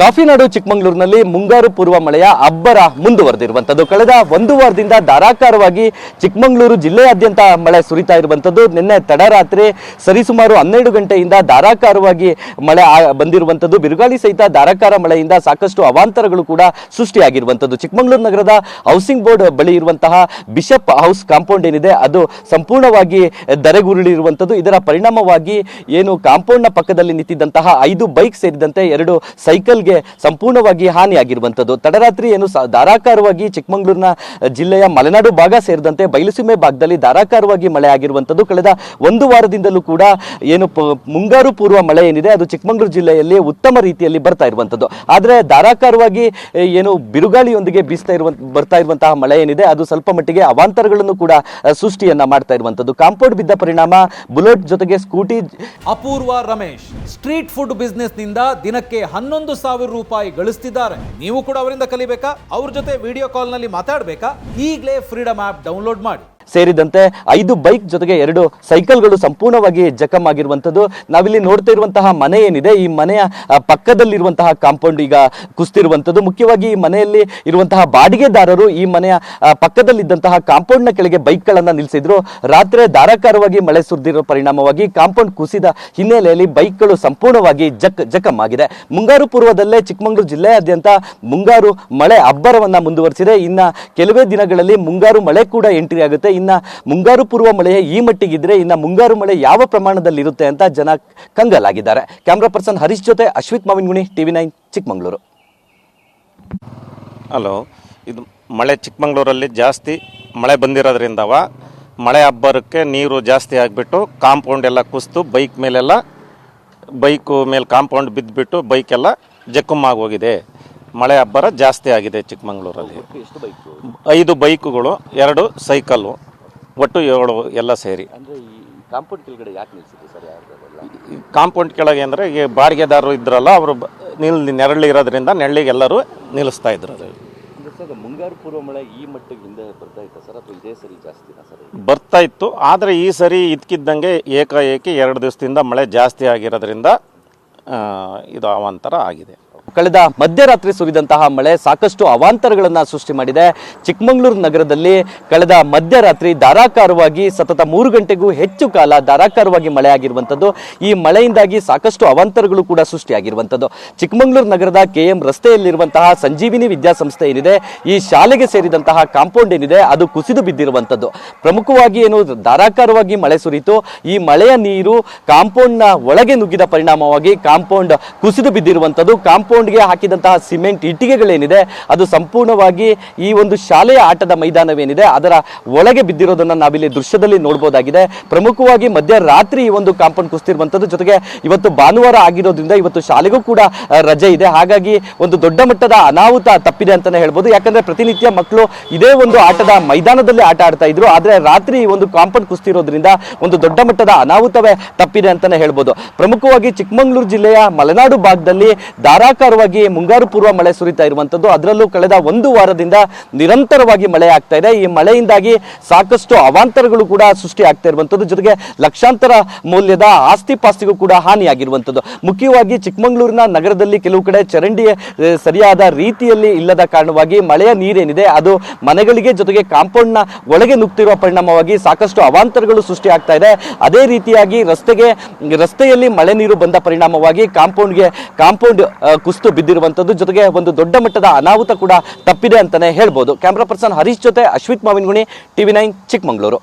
ಕಾಫಿನಾಡು ಚಿಕ್ಕಮಗಳೂರಿನಲ್ಲಿ ಮುಂಗಾರು ಪೂರ್ವ ಮಳೆಯ ಅಬ್ಬರ ಮುಂದುವರೆದಿರುವಂಥದ್ದು. ಕಳೆದ ಒಂದು ವಾರದಿಂದ ಧಾರಾಕಾರವಾಗಿ ಚಿಕ್ಕಮಗಳೂರು ಜಿಲ್ಲೆಯಾದ್ಯಂತ ಮಳೆ ಸುರಿತಾ ಇರುವಂಥದ್ದು. ನಿನ್ನೆ ತಡರಾತ್ರಿ ಸರಿಸುಮಾರು ಹನ್ನೆರಡು ಗಂಟೆಯಿಂದ ಧಾರಾಕಾರವಾಗಿ ಮಳೆ ಬಂದಿರುವಂಥದ್ದು. ಬಿರುಗಾಳಿ ಸಹಿತ ಧಾರಾಕಾರ ಮಳೆಯಿಂದ ಸಾಕಷ್ಟು ಅವಾಂತರಗಳು ಕೂಡ ಸೃಷ್ಟಿಯಾಗಿರುವಂಥದ್ದು. ಚಿಕ್ಕಮಗಳೂರು ನಗರದ ಹೌಸಿಂಗ್ ಬೋರ್ಡ್ ಬಳಿ ಇರುವಂತಹ ಬಿಷಪ್ ಹೌಸ್ ಕಾಂಪೌಂಡ್ ಏನಿದೆ, ಅದು ಸಂಪೂರ್ಣವಾಗಿ ಧರೆಗುರುಳಿರುವಂಥದ್ದು. ಇದರ ಪರಿಣಾಮವಾಗಿ ಏನು ಕಾಂಪೌಂಡ್ನ ಪಕ್ಕದಲ್ಲಿ ನಿಂತಿದ್ದಂತಹ ಐದು ಬೈಕ್ ಸೇರಿದಂತೆ ಎರಡು ಸೈಕಲ್ಗೆ ಸಂಪೂರ್ಣವಾಗಿ ಹಾನಿಯಾಗಿರುವಂತದ್ದು. ತಡರಾತ್ರಿ ಏನು ಧಾರಾಕಾರವಾಗಿ ಚಿಕ್ಕಮಗಳೂರಿನ ಜಿಲ್ಲೆಯ ಮಲೆನಾಡು ಭಾಗ ಸೇರಿದಂತೆ ಬಯಲುಸೀಮೆ ಭಾಗದಲ್ಲಿ ಧಾರಾಕಾರವಾಗಿ ಮಳೆ ಆಗಿರುವಂಥದ್ದು ಕಳೆದ ಒಂದು ವಾರದಿಂದಲೂ ಕೂಡ ಏನು ಮುಂಗಾರು ಪೂರ್ವ ಮಳೆ ಏನಿದೆ, ಅದು ಚಿಕ್ಕಮಗಳೂರು ಜಿಲ್ಲೆಯಲ್ಲಿ ಉತ್ತಮ ರೀತಿಯಲ್ಲಿ ಬರ್ತಾ ಇರುವಂತದ್ದು. ಆದರೆ ಧಾರಾಕಾರವಾಗಿ ಏನು ಬಿರುಗಾಳಿಯೊಂದಿಗೆ ಬೀಸ್ತಾ ಇರುವಂತ ಬರ್ತಾ ಇರುವಂತಹ ಮಳೆ ಏನಿದೆ, ಅದು ಸ್ವಲ್ಪ ಮಟ್ಟಿಗೆ ಅವಾಂತರಗಳನ್ನು ಕೂಡ ಸೃಷ್ಟಿಯನ್ನ ಮಾಡ್ತಾ ಇರುವಂಥದ್ದು ಕಾಂಪೌಂಡ್ ಬಿದ್ದ ಪರಿಣಾಮ ಬುಲೆಟ್ ಜೊತೆಗೆ Scooty Apoorva Ramesh. Street food ಬಿಸ್ನೆಸ್ನಿಂದ ದಿನಕ್ಕೆ ಹನ್ನೊಂದು ಸಾವಿರ ರೂಪಾಯಿ ಗಳಿಸ್ತಿದ್ದಾರೆ. ನೀವು ಕೂಡ ಅವರಿಂದ ಕಲಿಬೇಕಾ? ಅವ್ರ ಜೊತೆ ವಿಡಿಯೋ ಕಾಲ್ನಲ್ಲಿ ಮಾತಾಡಬೇಕಾ? ಈಗಲೇ ಫ್ರೀಡಮ್ ಆಪ್ ಡೌನ್ಲೋಡ್ ಮಾಡಿ. ಸೇರಿದಂತೆ ಐದು ಬೈಕ್ ಜೊತೆಗೆ ಎರಡು ಸೈಕಲ್ಗಳು ಸಂಪೂರ್ಣವಾಗಿ ಜಖಮ್ ಆಗಿರುವಂತದ್ದು ನಾವಿಲ್ಲಿ ನೋಡ್ತಾ ಇರುವಂತಹ ಮನೆ ಏನಿದೆ, ಈ ಮನೆಯ ಪಕ್ಕದಲ್ಲಿರುವಂತಹ ಕಾಂಪೌಂಡ್ ಈಗ ಕುಸ್ತಿರುವಂತದ್ದು ಮುಖ್ಯವಾಗಿ ಈ ಮನೆಯಲ್ಲಿ ಇರುವಂತಹ ಬಾಡಿಗೆದಾರರು ಈ ಮನೆಯ ಪಕ್ಕದಲ್ಲಿದ್ದಂತಹ ಕಾಂಪೌಂಡ್ನ ಕೆಳಗೆ ಬೈಕ್ಗಳನ್ನು ನಿಲ್ಲಿಸಿದ್ರು. ರಾತ್ರಿ ಧಾರಾಕಾರವಾಗಿ ಮಳೆ ಸುರಿದಿರೋ ಪರಿಣಾಮವಾಗಿ ಕಾಂಪೌಂಡ್ ಕುಸಿದ ಹಿನ್ನೆಲೆಯಲ್ಲಿ ಬೈಕ್ಗಳು ಸಂಪೂರ್ಣವಾಗಿ ಜಕ್ ಜಖಮ್ ಆಗಿದೆ ಮುಂಗಾರು ಪೂರ್ವದಲ್ಲೇ ಚಿಕ್ಕಮಗಳೂರು ಜಿಲ್ಲೆಯಾದ್ಯಂತ ಮುಂಗಾರು ಮಳೆ ಅಬ್ಬರವನ್ನ ಮುಂದುವರಿಸಿದೆ. ಇನ್ನ ಕೆಲವೇ ದಿನಗಳಲ್ಲಿ ಮುಂಗಾರು ಮಳೆ ಕೂಡ ಎಂಟ್ರಿ ಆಗುತ್ತೆ. ಇನ್ನ ಮುಂಗಾರು ಪೂರ್ವ ಮಳೆ ಈ ಮಟ್ಟಿಗಿದ್ರೆ ಇನ್ನು ಮುಂಗಾರು ಮಳೆ ಯಾವ ಪ್ರಮಾಣದಲ್ಲಿ ಇರುತ್ತೆ ಅಂತ ಜನ ಕಂಗಲಾಗಿದ್ದಾರೆ. ಕ್ಯಾಮ್ರಾ ಪರ್ಸನ್ ಹರೀಶ್ ಜೊತೆ Ashwith Mavinaguni TV nine Chikkamagaluru. Hello ಇದು ಮಳೆ ಚಿಕ್ಕಮಗಳೂರಲ್ಲಿ ಜಾಸ್ತಿ ಮಳೆ ಬಂದಿರೋದ್ರಿಂದವ? ಮಳೆ ಅಬ್ಬರಕ್ಕೆ ನೀರು ಜಾಸ್ತಿ ಆಗಿಬಿಟ್ಟು ಕಾಂಪೌಂಡ್ ಎಲ್ಲ ಕುಸಿತು ಬೈಕ್ ಮೇಲೆಲ್ಲ ಬೈಕು ಮೇಲೆ ಕಾಂಪೌಂಡ್ ಬಿದ್ದುಬಿಟ್ಟು ಬೈಕೆಲ್ಲ ಜಕ್ಕುಮ್ಮಾಗಿ ಹೋಗಿದೆ ಮಳೆ ಅಬ್ಬರ ಜಾಸ್ತಿ ಆಗಿದೆ ಚಿಕ್ಕಮಗಳೂರಲ್ಲಿ. ಐದು ಬೈಕುಗಳು ಎರಡು ಸೈಕಲ್ಲು. ಒಟ್ಟು ಏಳು ಎಲ್ಲ ಸೇರಿ. ಅಂದ್ರೆ ಈ ಕಾಂಪೌಂಡ್ ಕೆಳಗಡೆ ಯಾಕೆ ನಿಲ್ಸಿದ್ರು ಸರ್ ಕಾಂಪೌಂಡ್ ಕೆಳಗೆ ಅಂದರೆ ಈ ಬಾಡಿಗೆದಾರರು ಇದ್ರಲ್ಲ ಅವರು ನಿಲ್ ನೆರಳು ಇರೋದ್ರಿಂದ ನೆರಳಿಗೆ ಎಲ್ಲರೂ ನಿಲ್ಲಿಸ್ತಾ ಇದ್ರು. ಅದು ಸರ್ ಮುಂಗಾರು ಪೂರ್ವ ಮಳೆ ಈ ಮಟ್ಟಿಗೆ ಹಿಂದೆ ಬರ್ತಾ ಇತ್ತು ಸರ್ ಅಥವಾ ಇದೇ ಸರಿ ಜಾಸ್ತಿ ಸರ್? ಬರ್ತಾ ಇತ್ತು ಆದರೆ ಈ ಸರಿ ಇದ್ಕಿದ್ದಂಗೆ ಏಕಾಏಕಿ ಎರಡು ದಿವಸದಿಂದ ಮಳೆ ಜಾಸ್ತಿ ಆಗಿರೋದ್ರಿಂದ ಇದು ಅವಾಂತರ ಆಗಿದೆ. ಕಳೆದ ಮಧ್ಯರಾತ್ರಿ ಸುರಿದಂತಹ ಮಳೆ ಸಾಕಷ್ಟು ಅವಾಂತರಗಳನ್ನು ಸೃಷ್ಟಿ ಮಾಡಿದೆ. ಚಿಕ್ಕಮಗಳೂರು ನಗರದಲ್ಲಿ ಕಳೆದ ಮಧ್ಯರಾತ್ರಿ ಧಾರಾಕಾರವಾಗಿ ಸತತ ಮೂರು ಗಂಟೆಗೂ ಹೆಚ್ಚು ಕಾಲ ಧಾರಾಕಾರವಾಗಿ ಮಳೆ ಆಗಿರುವಂಥದ್ದು ಈ ಮಳೆಯಿಂದಾಗಿ ಸಾಕಷ್ಟು ಅವಾಂತರಗಳು ಕೂಡ ಸೃಷ್ಟಿಯಾಗಿರುವಂಥದ್ದು. ಚಿಕ್ಕಮಗಳೂರು ನಗರದ ಕೆ ಎಂ ರಸ್ತೆಯಲ್ಲಿರುವಂತಹ ಸಂಜೀವಿನಿ ವಿದ್ಯಾಸಂಸ್ಥೆ ಏನಿದೆ, ಈ ಶಾಲೆಗೆ ಸೇರಿದಂತಹ ಕಾಂಪೌಂಡ್ ಏನಿದೆ, ಅದು ಕುಸಿದು ಬಿದ್ದಿರುವಂಥದ್ದು. ಪ್ರಮುಖವಾಗಿ ಏನು, ಧಾರಾಕಾರವಾಗಿ ಮಳೆ ಸುರಿತು ಈ ಮಳೆಯ ನೀರು ಕಾಂಪೌಂಡ್ನ ಒಳಗೆ ನುಗ್ಗಿದ ಪರಿಣಾಮವಾಗಿ ಕಾಂಪೌಂಡ್ ಕುಸಿದು ಬಿದ್ದಿರುವಂಥದ್ದು. ಕಾಂಪೌಂಡ್ಗೆ ಹಾಕಿದಂತಹ ಸಿಮೆಂಟ್ ಇಟ್ಟಿಗೆಗಳೇನಿದೆ, ಅದು ಸಂಪೂರ್ಣವಾಗಿ ಈ ಒಂದು ಶಾಲೆಯ ಆಟದ ಮೈದಾನವೇನಿದೆ, ಅದರ ಒಳಗೆ ಬಿದ್ದಿರೋದನ್ನ ನಾವಿಲ್ಲಿ ದೃಶ್ಯದಲ್ಲಿ ನೋಡಬಹುದಾಗಿದೆ ಪ್ರಮುಖವಾಗಿ ಮಧ್ಯರಾತ್ರಿ ಈ ಒಂದು ಕಾಂಪೌಂಡ್ ಕುಸ್ತಿರುವಂಥದ್ದು ಜೊತೆಗೆ ಇವತ್ತು ಭಾನುವಾರ ಆಗಿರೋದ್ರಿಂದ ಇವತ್ತು ಶಾಲೆಗೂ ಕೂಡ ರಜೆ ಇದೆ. ಹಾಗಾಗಿ ಒಂದು ದೊಡ್ಡ ಮಟ್ಟದ ಅನಾಹುತ ತಪ್ಪಿದೆ ಅಂತಾನೆ ಹೇಳ್ಬೋದು. ಯಾಕಂದ್ರೆ ಪ್ರತಿನಿತ್ಯ ಮಕ್ಕಳು ಇದೇ ಒಂದು ಆಟದ ಮೈದಾನದಲ್ಲಿ ಆಟ ಆಡ್ತಾ ಇದ್ರು. ಆದರೆ ರಾತ್ರಿ ಈ ಒಂದು ಕಾಂಪೌಂಡ್ ಕುಸ್ತಿರೋದ್ರಿಂದ ಒಂದು ದೊಡ್ಡ ಮಟ್ಟದ ಅನಾಹುತವೇ ತಪ್ಪಿದೆ ಅಂತಾನೆ ಹೇಳ್ಬೋದು. ಪ್ರಮುಖವಾಗಿ ಚಿಕ್ಕಮಗಳೂರು ಜಿಲ್ಲೆಯ ಮಲೆನಾಡು ಭಾಗದಲ್ಲಿ ಧಾರಾಕಾರವಾಗಿ ಮುಂಗಾರು ಪೂರ್ವ ಮಳೆ ಸುರಿತಾ ಇರುವಂತದ್ದು. ಅದರಲ್ಲೂ ಕಳೆದ ಒಂದು ವಾರದಿಂದ ನಿರಂತರವಾಗಿ ಮಳೆ ಆಗ್ತಾ ಇದೆ. ಈ ಮಳೆಯಿಂದಾಗಿ ಸಾಕಷ್ಟು ಅವಾಂತರಗಳು ಕೂಡ ಸೃಷ್ಟಿ ಆಗ್ತಾ ಇರುವಂತದ್ದು. ಜೊತೆಗೆ ಲಕ್ಷಾಂತರ ಮೌಲ್ಯದ ಆಸ್ತಿ ಪಾಸ್ತಿಗೂ ಕೂಡ ಹಾನಿಯಾಗಿರುವಂತದ್ದು. ಮುಖ್ಯವಾಗಿ ಚಿಕ್ಕಮಗಳೂರಿನ ನಗರದಲ್ಲಿ ಕೆಲವು ಕಡೆ ಚರಂಡಿ ಸರಿಯಾದ ರೀತಿಯಲ್ಲಿ ಇಲ್ಲದ ಕಾರಣವಾಗಿ ಮಳೆಯ ನೀರೇನಿದೆ, ಅದು ಮನೆಗಳಿಗೆ ಜೊತೆಗೆ ಕಾಂಪೌಂಡ್ನ ಒಳಗೆ ನುಗ್ತಿರುವ ಪರಿಣಾಮವಾಗಿ ಸಾಕಷ್ಟು ಅವಾಂತರಗಳು ಸೃಷ್ಟಿ ಆಗ್ತಾ ಇದೆ. ಅದೇ ರೀತಿಯಾಗಿ ರಸ್ತೆಗೆ, ರಸ್ತೆಯಲ್ಲಿ ಮಳೆ ನೀರು ಬಂದ ಪರಿಣಾಮವಾಗಿ ಕಾಂಪೌಂಡ್ಗೆ, ಕಾಂಪೌಂಡ್ ಕುಸಿದು ಬಿದ್ದಿರುವಂತದ್ದು. ಜೊತೆಗೆ ಒಂದು ದೊಡ್ಡ ಮಟ್ಟದ ಅನಾಹುತ ಕೂಡ ತಪ್ಪಿದೆ ಅಂತಾನೆ ಹೇಳ್ಬೋದು. ಕ್ಯಾಮ್ರಾ ಪರ್ಸನ್ ಹರೀಶ್ ಜೊತೆ ಅಶ್ವಿತ್ ಮಾವಿನಗುಣಿ, ಟಿವಿ ನೈನ್ ಚಿಕ್ಕಮಗಳೂರು.